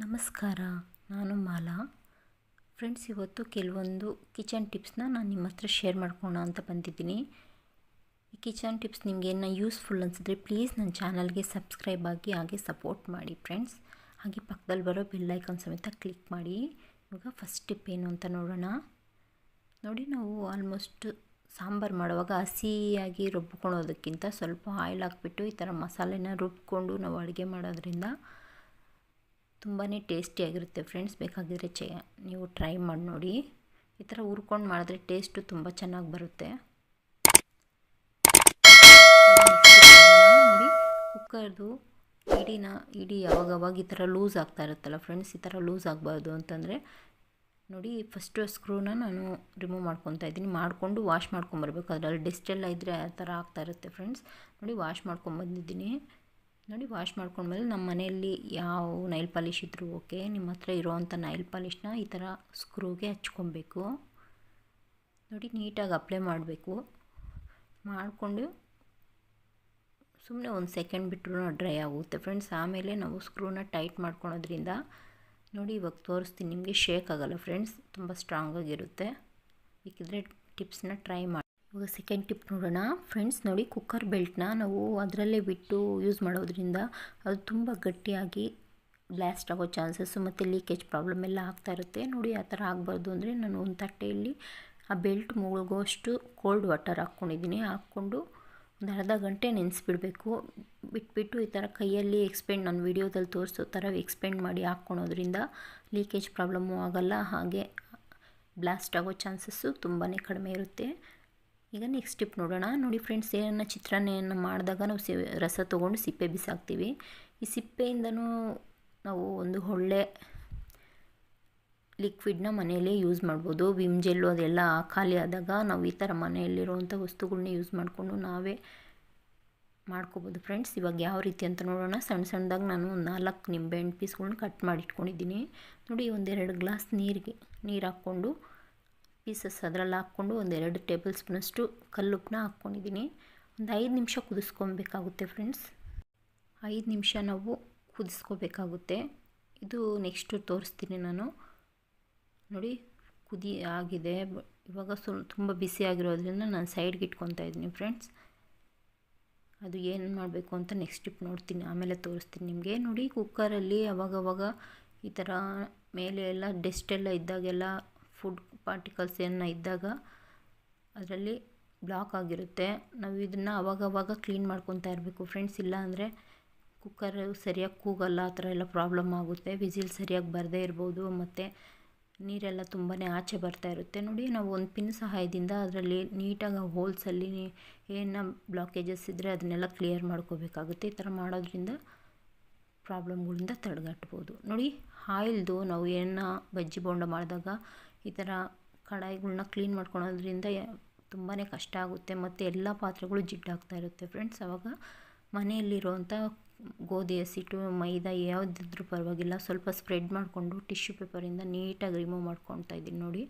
ನಮಸ್ಕಾರ, ನಾನು ಮಾಲಾ. ಫ್ರೆಂಡ್ಸ್ ಇವತ್ತು ಕೆಲವೊಂದು ಕಿಚನ್ ಟಿಪ್ಸ್ನ ನಾನು ನಿಮ್ಮ ಹತ್ರ ಶೇರ್ ಮಾಡ್ಕೋಣ ಅಂತ ಬಂದಿದ್ದೀನಿ. ಈ ಕಿಚನ್ ಟಿಪ್ಸ್ ನಿಮಗೆ ಏನೋ ಯೂಸ್ಫುಲ್ ಅನಿಸಿದ್ರೆ ಪ್ಲೀಸ್ ನನ್ನ ಚಾನಲ್ಗೆ ಸಬ್ಸ್ಕ್ರೈಬ್ ಆಗಿ ಹಾಗೆ ಸಪೋರ್ಟ್ ಮಾಡಿ ಫ್ರೆಂಡ್ಸ್ ಹಾಗೆ ಪಕ್ಕದಲ್ಲಿ ಬರೋ ಬೆಲ್ ಐಕಾನ್ ಸಮೇತ ಕ್ಲಿಕ್ ಮಾಡಿ. ಇವಾಗ ಫಸ್ಟ್ ಟಿಪ್ ಏನು ಅಂತ ನೋಡೋಣ. ನೋಡಿ, ನಾವು ಆಲ್ಮೋಸ್ಟ್ ಸಾಂಬಾರು ಮಾಡುವಾಗ ಹಸಿಯಾಗಿ ರುಬ್ಬಿಕೊಳ್ಳೋದಕ್ಕಿಂತ ಸ್ವಲ್ಪ ಆಯಿಲ್ ಹಾಕ್ಬಿಟ್ಟು ಈ ಥರ ಮಸಾಲೆನ ರುಬ್ಕೊಂಡು ನಾವು ಅಡುಗೆ ಮಾಡೋದ್ರಿಂದ ತುಂಬಾ ಟೇಸ್ಟಿಯಾಗಿರುತ್ತೆ ಫ್ರೆಂಡ್ಸ್ ಬೇಕಾಗಿದ್ದರೆ ಚೆ, ನೀವು ಟ್ರೈ ಮಾಡಿ ನೋಡಿ. ಈ ಥರ ಹುರ್ಕೊಂಡು ಮಾಡಿದ್ರೆ ಟೇಸ್ಟು ತುಂಬ ಚೆನ್ನಾಗಿ ಬರುತ್ತೆ. ನೋಡಿ, ಕುಕ್ಕರ್ದು ಇಡೀನ, ಇಡಿ ಯಾವಾಗವಾಗ ಈ ಥರ ಲೂಸ್ ಆಗ್ತಾ ಇರುತ್ತಲ್ಲ ಫ್ರೆಂಡ್ಸ್ ಈ ಥರ ಲೂಸ್ ಆಗಬಾರ್ದು ಅಂತಂದರೆ, ನೋಡಿ ಫಸ್ಟು ಸ್ಕ್ರೂನ ನಾನು ರಿಮೂವ್ ಮಾಡ್ಕೊತಾ ಇದ್ದೀನಿ. ಮಾಡಿಕೊಂಡು ವಾಶ್ ಮಾಡ್ಕೊಂಬರ್ಬೇಕು ಅದರಲ್ಲಿ ಡಿಸ್ಟೆಲ್ಲ ಇದ್ದರೆ ಆ ಥರ ಆಗ್ತಾ ಇರುತ್ತೆ ಫ್ರೆಂಡ್ಸ್ ನೋಡಿ ವಾಶ್ ಮಾಡ್ಕೊಂಬಂದಿದ್ದೀನಿ ನೋಡಿ ವಾಶ್ ಮಾಡ್ಕೊಂಡ್ಮೇಲೆ ನಮ್ಮ ಮನೆಯಲ್ಲಿ ಯಾವ ನೈಲ್ ಪಾಲಿಷ್ ಇದ್ದರೂ ಓಕೆ ನಿಮ್ಮ ಹತ್ರ ಇರೋವಂಥ ನೈಲ್ ಪಾಲಿಷ್ನ ಈ ಥರ ಸ್ಕ್ರೂಗೆ ಹಚ್ಕೊಬೇಕು. ನೋಡಿ, ನೀಟಾಗಿ ಅಪ್ಲೈ ಮಾಡಬೇಕು. ಮಾಡಿಕೊಂಡು ಸುಮ್ಮನೆ ಒಂದು ಸೆಕೆಂಡ್ ಬಿಟ್ಟರು ಡ್ರೈ ಆಗುತ್ತೆ. ಫ್ರೆಂಡ್ಸ್ ಆಮೇಲೆ ನಾವು ಸ್ಕ್ರೂನ ಟೈಟ್ ಮಾಡ್ಕೊಳೋದ್ರಿಂದ ನೋಡಿ, ಇವಾಗ ತೋರಿಸ್ತೀನಿ, ನಿಮಗೆ ಶೇಕ್ ಆಗೋಲ್ಲ. ಫ್ರೆಂಡ್ಸ್ ತುಂಬ ಸ್ಟ್ರಾಂಗಾಗಿರುತ್ತೆ ಬೇಕಿದ್ರೆ ಟಿಪ್ಸ್ನ ಟ್ರೈ ಮಾಡಿ. ಇವಾಗ ಸೆಕೆಂಡ್ ಟಿಪ್ ನೋಡೋಣ. ಫ್ರೆಂಡ್ಸ್ ನೋಡಿ ಕುಕ್ಕರ್ ಬೆಲ್ಟ್ನ ನಾವು ಅದರಲ್ಲೇ ಬಿಟ್ಟು ಯೂಸ್ ಮಾಡೋದ್ರಿಂದ ಅದು ತುಂಬ ಗಟ್ಟಿಯಾಗಿ ಬ್ಲಾಸ್ಟ್ ಆಗೋ ಚಾನ್ಸಸ್ಸು ಮತ್ತು ಲೀಕೇಜ್ ಪ್ರಾಬ್ಲಮ್ ಎಲ್ಲ ಆಗ್ತಾ ಇರುತ್ತೆ. ನೋಡಿ ಆ ಥರ ಆಗಬಾರ್ದು ಅಂದರೆ ನಾನು ಒಂದು ತಟ್ಟೆಯಲ್ಲಿ ಆ ಬೆಲ್ಟ್ ಮುಳುಗೋಷ್ಟು ಕೋಲ್ಡ್ ವಾಟರ್ ಹಾಕ್ಕೊಂಡಿದ್ದೀನಿ. ಹಾಕ್ಕೊಂಡು ಒಂದು ಅರ್ಧ ಗಂಟೆ ನೆನೆಸ್ಬಿಡಬೇಕು. ಬಿಟ್ಬಿಟ್ಟು ಈ ಥರ ಕೈಯಲ್ಲಿ ಎಕ್ಸ್ಪೆಂಡ್ ನಾನು ವೀಡಿಯೋದಲ್ಲಿ ತೋರಿಸೋ ಥರ ಎಕ್ಸ್ಪೆಂಡ್ ಮಾಡಿ ಹಾಕ್ಕೊಳೋದ್ರಿಂದ ಲೀಕೇಜ್ ಪ್ರಾಬ್ಲಮ್ಮು ಆಗೋಲ್ಲ. ಹಾಗೆ ಬ್ಲಾಸ್ಟ್ ಆಗೋ ಚಾನ್ಸಸ್ಸು ತುಂಬಾ ಕಡಿಮೆ ಇರುತ್ತೆ. ಈಗ ನೆಕ್ಸ್ಟ್ ಸ್ಟೆಪ್ ನೋಡೋಣ. ನೋಡಿ ಫ್ರೆಂಡ್ಸ್ ಏನನ್ನ ಚಿತ್ರಾನ್ನೆಯನ್ನು ಮಾಡಿದಾಗ ನಾವು ಸಿ, ರಸ ತೊಗೊಂಡು ಸಿಪ್ಪೆ ಬಿಸಾಕ್ತೀವಿ. ಈ ಸಿಪ್ಪೆಯಿಂದನೂ ನಾವು ಒಂದು ಒಳ್ಳೆ ಲಿಕ್ವಿಡ್ನ ಮನೆಯಲ್ಲೇ ಯೂಸ್ ಮಾಡ್ಬೋದು. ವಿಮ್ ಜೆಲ್ಲು ಅದೆಲ್ಲ ಖಾಲಿ ಆದಾಗ ನಾವು ಈ ಥರ ಮನೆಯಲ್ಲಿರುವಂಥ ವಸ್ತುಗಳನ್ನ ಯೂಸ್ ಮಾಡಿಕೊಂಡು ನಾವೇ ಮಾಡ್ಕೋಬೋದು ಫ್ರೆಂಡ್ಸ್ ಇವಾಗ ಯಾವ ರೀತಿ ಅಂತ ನೋಡೋಣ. ಸಣ್ಣ ಸಣ್ಣದಾಗಿ ನಾನು ಒಂದು ನಾಲ್ಕು ನಿಂಬೆಹಣ್ಣು ಪೀಸ್ಗಳನ್ನ ಕಟ್ ಮಾಡಿ ಇಟ್ಕೊಂಡಿದ್ದೀನಿ ನೋಡಿ ಒಂದೆರಡು ಗ್ಲಾಸ್ ನೀರಿಗೆ ನೀರು ಹಾಕ್ಕೊಂಡು ಪೀಸಸ್ ಅದರಲ್ಲಿ ಹಾಕ್ಕೊಂಡು ಒಂದೆರಡು ಟೇಬಲ್ ಸ್ಪೂನಷ್ಟು ಕಲ್ಲುಪ್ಪನ್ನ ಹಾಕ್ಕೊಂಡಿದ್ದೀನಿ. ಒಂದು ಐದು ನಿಮಿಷ ಕುದಿಸ್ಕೊಬೇಕಾಗುತ್ತೆ ಫ್ರೆಂಡ್ಸ್ ಐದು ನಿಮಿಷ ನಾವು ಕುದಿಸ್ಕೋಬೇಕಾಗುತ್ತೆ. ಇದು ನೆಕ್ಸ್ಟು ತೋರಿಸ್ತೀನಿ ನಾನು. ನೋಡಿ, ಕುದಿ ಆಗಿದೆ. ಇವಾಗ ಸು, ತುಂಬ ಬಿಸಿ ಆಗಿರೋದ್ರಿಂದ ನಾನು ಸೈಡ್ಗೆ ಇಟ್ಕೊತಾ ಇದ್ದೀನಿ ಫ್ರೆಂಡ್ಸ್ ಅದು ಏನು ಮಾಡಬೇಕು ಅಂತ ನೆಕ್ಸ್ಟ್ ಟಿಪ್ ನೋಡ್ತೀನಿ, ಆಮೇಲೆ ತೋರಿಸ್ತೀನಿ ನಿಮಗೆ. ನೋಡಿ ಕುಕ್ಕರಲ್ಲಿ ಅವಾಗವಾಗ ಈ ಥರ ಮೇಲೆ ಎಲ್ಲ ಡೆಸ್ಟ್ ಎಲ್ಲ ಇದ್ದಾಗೆಲ್ಲ ಫುಡ್ ಪಾರ್ಟಿಕಲ್ಸ್ ಏನ ಇದ್ದಾಗ ಅದರಲ್ಲಿ ಬ್ಲಾಕ್ ಆಗಿರುತ್ತೆ. ನಾವು ಇದನ್ನು ಅವಾಗವಾಗ ಕ್ಲೀನ್ ಮಾಡ್ಕೊತಾ ಇರಬೇಕು. ಫ್ರೆಂಡ್ಸ್ ಇಲ್ಲ ಅಂದರೆ ಕುಕ್ಕರ್ ಸರಿಯಾಗಿ ಕೂಗಲ್ಲ, ಆ ಥರ ಎಲ್ಲ ಪ್ರಾಬ್ಲಮ್ ಆಗುತ್ತೆ. ವಿಸಿಲ್ ಸರಿಯಾಗಿ ಬರದೇ ಇರ್ಬೋದು. ಮತ್ತು ನೀರೆಲ್ಲ ತುಂಬಾ ಆಚೆ ಬರ್ತಾ ಇರುತ್ತೆ. ನೋಡಿ, ನಾವು ಒಂದು ಪಿನ್ ಸಹಾಯದಿಂದ ಅದರಲ್ಲಿ ನೀಟಾಗಿ ಹೋಲ್ಸಲ್ಲಿ ಏನ ಬ್ಲಾಕೇಜಸ್ ಇದ್ದರೆ ಅದನ್ನೆಲ್ಲ ಕ್ಲಿಯರ್ ಮಾಡ್ಕೋಬೇಕಾಗುತ್ತೆ. ಈ ಥರ ಮಾಡೋದ್ರಿಂದ ಪ್ರಾಬ್ಲಮ್ಗಳಿಂದ ತಡೆಗಟ್ಬೋದು. ನೋಡಿ ಆಯಿಲ್ದು ನಾವು ಏನ ಬಜ್ಜಿ ಬೋಂಡ ಮಾಡಿದಾಗ ಈ ಥರ ಕಡಾಯಿಗಳನ್ನ ಕ್ಲೀನ್ ಮಾಡ್ಕೊಳೋದ್ರಿಂದ ತುಂಬಾ ಕಷ್ಟ ಆಗುತ್ತೆ ಮತ್ತು ಎಲ್ಲ ಪಾತ್ರೆಗಳು ಜಿಡ್ಡಾಗ್ತಾ ಇರುತ್ತೆ ಫ್ರೆಂಡ್ಸ್. ಆವಾಗ ಮನೆಯಲ್ಲಿರುವಂಥ ಗೋಧಿ ಹಸಿಟ್ಟು ಮೈದಾ ಯಾವುದಿದ್ರೂ ಪರವಾಗಿಲ್ಲ ಸ್ವಲ್ಪ ಸ್ಪ್ರೆಡ್ ಮಾಡಿಕೊಂಡು ಟಿಶ್ಯೂ ಪೇಪರಿಂದ ನೀಟಾಗಿ ರಿಮೂವ್ ಮಾಡ್ಕೊತಾ ಇದ್ದೀನಿ ನೋಡಿ.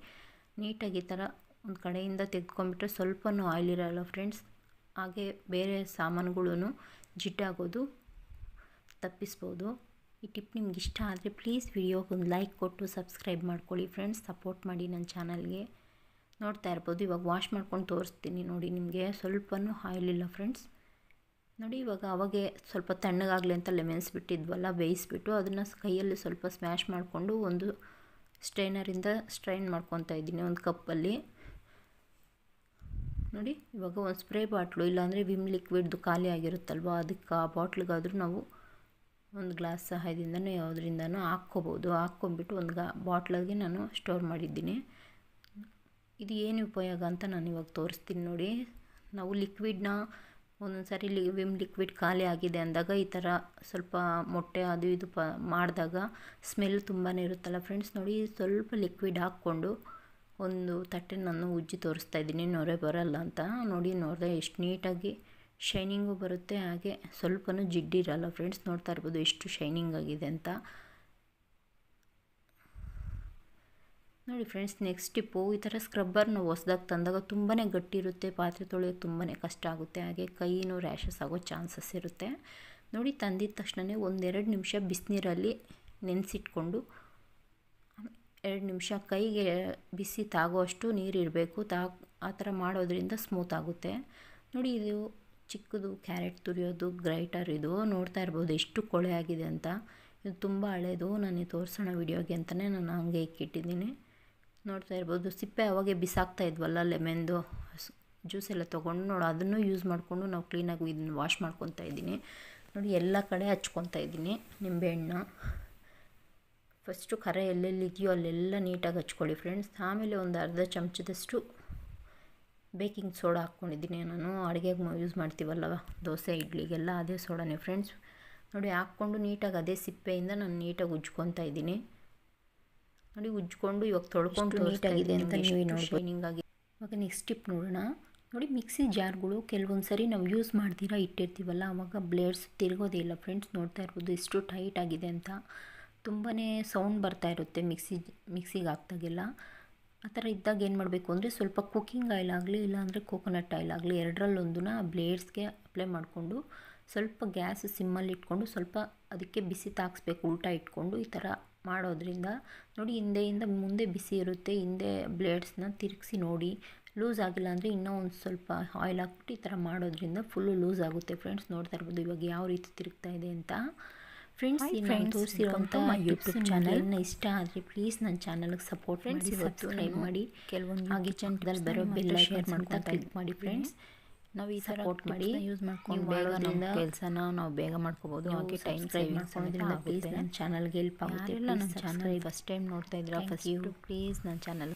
ನೀಟಾಗಿ ಈ ಥರ ಒಂದು ಕಡೆಯಿಂದ ತೆಗ್ಕೊಂಬಿಟ್ರೆ ಸ್ವಲ್ಪನೂ ಆಯಿಲ್ ಇರೋಲ್ಲ ಫ್ರೆಂಡ್ಸ್. ಹಾಗೆ ಬೇರೆ ಸಾಮಾನುಗಳೂ ಜಿಡ್ಡಾಗೋದು ತಪ್ಪಿಸ್ಬೋದು. ಈ ಟಿಪ್ ನಿಮ್ಗೆ ಇಷ್ಟ ಆದರೆ ಪ್ಲೀಸ್ ವಿಡಿಯೋಗೆ ಒಂದು ಲೈಕ್ ಕೊಟ್ಟು ಸಬ್ಸ್ಕ್ರೈಬ್ ಮಾಡ್ಕೊಳ್ಳಿ ಫ್ರೆಂಡ್ಸ್ ಸಪೋರ್ಟ್ ಮಾಡಿ ನನ್ನ ಚಾನಲ್ಗೆ ನೋಡ್ತಾ ಇರ್ಬೋದು, ಇವಾಗ ವಾಶ್ ಮಾಡ್ಕೊಂಡು ತೋರಿಸ್ತೀನಿ ನೋಡಿ ನಿಮಗೆ. ಸ್ವಲ್ಪನೂ ಇಲ್ಲ ಫ್ರೆಂಡ್ಸ್ ನೋಡಿ ಇವಾಗ ಅವಾಗೆ ಸ್ವಲ್ಪ ತಣ್ಣಗಾಗಲಿ ಅಂತ ಲೆಮೆನ್ಸ್ ಬಿಟ್ಟಿದ್ವಲ್ಲ, ಬೇಯಿಸ್ಬಿಟ್ಟು ಅದನ್ನು ಕೈಯಲ್ಲಿ ಸ್ವಲ್ಪ ಸ್ಮ್ಯಾಶ್ ಮಾಡಿಕೊಂಡು ಒಂದು ಸ್ಟ್ರೈನರಿಂದ ಸ್ಟ್ರೈನ್ ಮಾಡ್ಕೊತಾ ಇದ್ದೀನಿ ಒಂದು ಕಪ್ಪಲ್ಲಿ. ನೋಡಿ ಇವಾಗ ಒಂದು ಸ್ಪ್ರೇ ಬಾಟ್ಲು ಇಲ್ಲಾಂದರೆ ವಿಮ್ ಲಿಕ್ವಿಡ್ದು ಖಾಲಿ ಆಗಿರುತ್ತಲ್ವ, ಅದಕ್ಕೆ ಆ ಬಾಟ್ಲಿಗಾದರೂ ನಾವು ಒಂದು ಗ್ಲಾಸ್ ಸಹಾಯದಿಂದನೂ ಯಾವುದರಿಂದನೂ ಹಾಕ್ಕೋಬೋದು. ಹಾಕ್ಕೊಂಬಿಟ್ಟು ಒಂದು ಗಾ, ಬಾಟ್ಲಿಗೆ ನಾನು ಸ್ಟೋರ್ ಮಾಡಿದ್ದೀನಿ. ಇದು ಏನು ಉಪಯೋಗ ಅಂತ ನಾನು ಇವಾಗ ತೋರಿಸ್ತೀನಿ ನೋಡಿ. ನಾವು ಲಿಕ್ವಿಡ್ನ ಒಂದೊಂದು ಸಾರಿ ಲಿ, ವಿಮ್ ಲಿಕ್ವಿಡ್ ಖಾಲಿ ಆಗಿದೆ ಅಂದಾಗ ಈ ಥರ ಸ್ವಲ್ಪ ಮೊಟ್ಟೆ ಅದು ಇದು ಪ, ಮಾಡಿದಾಗ ಸ್ಮೆಲ್ ತುಂಬಾ ಇರುತ್ತಲ್ಲ ಫ್ರೆಂಡ್ಸ್. ನೋಡಿ, ಸ್ವಲ್ಪ ಲಿಕ್ವಿಡ್ ಹಾಕ್ಕೊಂಡು ಒಂದು ತಟ್ಟೆ ನಾನು ಉಜ್ಜಿ ತೋರಿಸ್ತಾ ಇದ್ದೀನಿ. ನೊರೆ ಬರಲ್ಲ ಅಂತ. ನೋಡಿ ನೋಡಿದೆ ಎಷ್ಟು ನೀಟಾಗಿ ಶೈನಿಂಗು ಬರುತ್ತೆ, ಹಾಗೆ ಸ್ವಲ್ಪನೂ ಜಿಡ್ಡಿರಲ್ಲ ಫ್ರೆಂಡ್ಸ್ ನೋಡ್ತಾ ಇರ್ಬೋದು ಎಷ್ಟು ಶೈನಿಂಗ್ ಆಗಿದೆ ಅಂತ. ನೋಡಿ ಫ್ರೆಂಡ್ಸ್ ನೆಕ್ಸ್ಟ್ ಟಿಪ್ಪು ಈ ಥರ ಸ್ಕ್ರಬ್ಬರ್ನ ಹೊಸ್ದಾಗಿ ತಂದಾಗ ತುಂಬಾ ಗಟ್ಟಿ ಇರುತ್ತೆ ಪಾತ್ರೆ ತೊಳೆಯೋದು ತುಂಬಾ ಕಷ್ಟ ಆಗುತ್ತೆ, ಹಾಗೆ ಕೈನೂ ರ್ಯಾಷಸ್ ಆಗೋ ಚಾನ್ಸಸ್ ಇರುತ್ತೆ. ನೋಡಿ, ತಂದಿದ ತಕ್ಷಣವೇ ಒಂದೆರಡು ನಿಮಿಷ ಬಿಸಿನೀರಲ್ಲಿ ನೆನೆಸಿಟ್ಕೊಂಡು, ಎರಡು ನಿಮಿಷ ಕೈಗೆ ಬಿಸಿ ತಾಗುವಷ್ಟು ನೀರು ಇರಬೇಕು ತಾ ಆ ಥರ ಮಾಡೋದ್ರಿಂದ ಸ್ಮೂತ್ ಆಗುತ್ತೆ. ನೋಡಿ, ಇದು ಚಿಕ್ಕದು, ಕ್ಯಾರೆಟ್ ತುರಿಯೋದು, ಗ್ರೈಟರ್ ಇದು ನೋಡ್ತಾ ಇರ್ಬೋದು. ಎಷ್ಟು ಕೊಳೆ ಆಗಿದೆ ಅಂತ. ಇದು ತುಂಬ ಹಳೇದು. ನಾನು ತೋರಿಸೋಣ ವಿಡಿಯೋಗೆ ಅಂತಲೇ ನಾನು ಹಂಗೆ ಇಕ್ಕಿಟ್ಟಿದ್ದೀನಿ. ನೋಡ್ತಾ ಇರ್ಬೋದು. ಸಿಪ್ಪೆ ಅವಾಗೆ ಬಿಸಾಕ್ತಾ ಇದ್ವಲ್ಲ, ಲೆಮೆನ್ದು ಜ್ಯೂಸ್ ಎಲ್ಲ ತೊಗೊಂಡು ನೋಡಿ, ಅದನ್ನು ಯೂಸ್ ಮಾಡಿಕೊಂಡು ನಾವು ಕ್ಲೀನಾಗಿ ಇದನ್ನು ವಾಶ್ ಮಾಡ್ಕೊತಾ ಇದ್ದೀನಿ. ನೋಡಿ, ಎಲ್ಲ ಕಡೆ ಹಚ್ಕೊತಾ ಇದ್ದೀನಿ ನಿಂಬೆಹಣ್ಣು. ಫಸ್ಟು ಕರೆ ಎಲ್ಲೆಲ್ಲಿದೆಯೋ ಅಲ್ಲೆಲ್ಲ ನೀಟಾಗಿ ಹಚ್ಕೊಳ್ಳಿ ಫ್ರೆಂಡ್ಸ್. ಆಮೇಲೆ ಒಂದು ಅರ್ಧ ಚಮಚದಷ್ಟು ಬೇಕಿಂಗ್ ಸೋಡಾ ಹಾಕ್ಕೊಂಡಿದ್ದೀನಿ. ನಾನು ಅಡುಗೆಗೆ ಯೂಸ್ ಮಾಡ್ತೀವಲ್ಲ ದೋಸೆ ಇಡ್ಲಿಗೆಲ್ಲ ಅದೇ ಸೋಡಾನೇ ಫ್ರೆಂಡ್ಸ್ ನೋಡಿ ಹಾಕ್ಕೊಂಡು ನೀಟಾಗಿ ಅದೇ ಸಿಪ್ಪೆಯಿಂದ ನಾನು ನೀಟಾಗಿ ಉಜ್ಕೊತಾ ಇದ್ದೀನಿ. ನೋಡಿ ಉಜ್ಕೊಂಡು ಇವಾಗ ತೊಳ್ಕೊಂಡು ನೀಟಾಗಿದೆ ಅಂತ ನೀವು ನೋಡಿ ಶೈನಿಂಗ್ ಆಗಿ ಇವಾಗ ನೆಕ್ಸ್ಟ್ ಟಿಪ್ ನೋಡೋಣ. ನೋಡಿ ಮಿಕ್ಸಿ ಜಾರ್ಗಳು ಕೆಲವೊಂದು ಸರಿ ನಾವು ಯೂಸ್ ಮಾಡ್ತೀರಾ ಇಟ್ಟಿರ್ತೀವಲ್ಲ ಆವಾಗ ಬ್ಲೇಡ್ಸ್ ತಿರುಗೋದಿಲ್ಲ ಫ್ರೆಂಡ್ಸ್ ನೋಡ್ತಾ ಇರ್ಬೋದು ಎಷ್ಟು ಟೈಟ್ ಆಗಿದೆ ಅಂತ. ತುಂಬಾ ಸೌಂಡ್ ಬರ್ತಾ ಇರುತ್ತೆ ಮಿಕ್ಸಿ ಮಿಕ್ಸಿಗೆ ಹಾಕ್ದಾಗೆಲ್ಲ. ಆ ಥರ ಇದ್ದಾಗ ಏನು ಮಾಡಬೇಕು ಅಂದರೆ ಸ್ವಲ್ಪ ಕುಕ್ಕಿಂಗ್ ಆಯಿಲ್ ಆಗಲಿ ಇಲ್ಲಾಂದರೆ ಕೋಕೋನಟ್ ಆಯಿಲ್ ಆಗಲಿ ಎರಡರಲ್ಲೊಂದನ್ನ ಬ್ಲೇಡ್ಸ್ಗೆ ಅಪ್ಲೈ ಮಾಡಿಕೊಂಡು ಸ್ವಲ್ಪ ಗ್ಯಾಸ್ ಸಿಮ್ಮಲ್ಲಿ ಇಟ್ಕೊಂಡು ಸ್ವಲ್ಪ ಅದಕ್ಕೆ ಬಿಸಿ ತಾಗಿಸ್ಬೇಕು, ಉಲ್ಟಾ ಇಟ್ಕೊಂಡು ಈ ಥರ ಮಾಡೋದ್ರಿಂದ ನೋಡಿ ಹಿಂದೆಯಿಂದ ಮುಂದೆ ಬಿಸಿ ಇರುತ್ತೆ, ಹಿಂದೆ ಬ್ಲೇಡ್ಸ್ನ ತಿರುಗಿಸಿ ನೋಡಿ. ಲೂಸ್ ಆಗಿಲ್ಲ ಅಂದರೆ ಇನ್ನೂ ಒಂದು ಸ್ವಲ್ಪ ಆಯಿಲ್ ಹಾಕ್ಬಿಟ್ಟು ಈ ಥರ ಮಾಡೋದ್ರಿಂದ ಫುಲ್ಲು ಲೂಸ್ ಆಗುತ್ತೆ ಫ್ರೆಂಡ್ಸ್ ನೋಡ್ತಾ ಇರ್ಬೋದು ಇವಾಗ ಯಾವ ರೀತಿ ತಿರುಗ್ತಾ ಇದೆ ಅಂತ. ಫ್ರೆಂಡ್ಸ್ ನಾನು ತೋರಿಸಿರೋಂಥ ಯೂಟ್ಯೂಬ್ ಚಾನಲ್ನ ಇಷ್ಟ ಆದರೆ ಪ್ಲೀಸ್ ನನ್ನ ಚಾನಲ್ಗೆ ಸಪೋರ್ಟ್ ಮಾಡಿ ಸಬ್ಸ್ಕ್ರೈಬ್ ಮಾಡಿ. ಕೆಲವೊಂದು ಹಾಗೆ ಚಂದದಲ್ಲಿ ಬರೋ ಬೆಲ್ ಶೇರ್ ಮಾಡ್ತಾ ಕ್ಲಿಕ್ ಮಾಡಿ ಫ್ರೆಂಡ್ಸ್ ನಾವು ಈ ಸಪೋರ್ಟ್ ಮಾಡಿ. ಯೂಸ್ ಮಾಡ್ಕೊಂಡು ಬೇಗ ನಮ್ಮ ಕೆಲಸನ ನಾವು ಬೇಗ ಮಾಡ್ಕೋಬೋದು. ಹಾಗೆ ಟೈಮ್ ಸೇವ್ ಮಾಡ್ಕೊಳ್ಳೋದ್ರಿಂದ ಪ್ಲೀಸ್ ನನ್ನ ಚಾನಲ್ಗೆ ಹೆಲ್ಪ್ ಆಗುತ್ತೆ. ಎಲ್ಲ ನನ್ನ ಚಾನಲ್ ಫಸ್ಟ್ ಟೈಮ್ ನೋಡ್ತಾ ಇದ್ದೀರಾ ಫಸ್ಟ್ ಪ್ಲೀಸ್ ನನ್ನ ಚಾನಲ್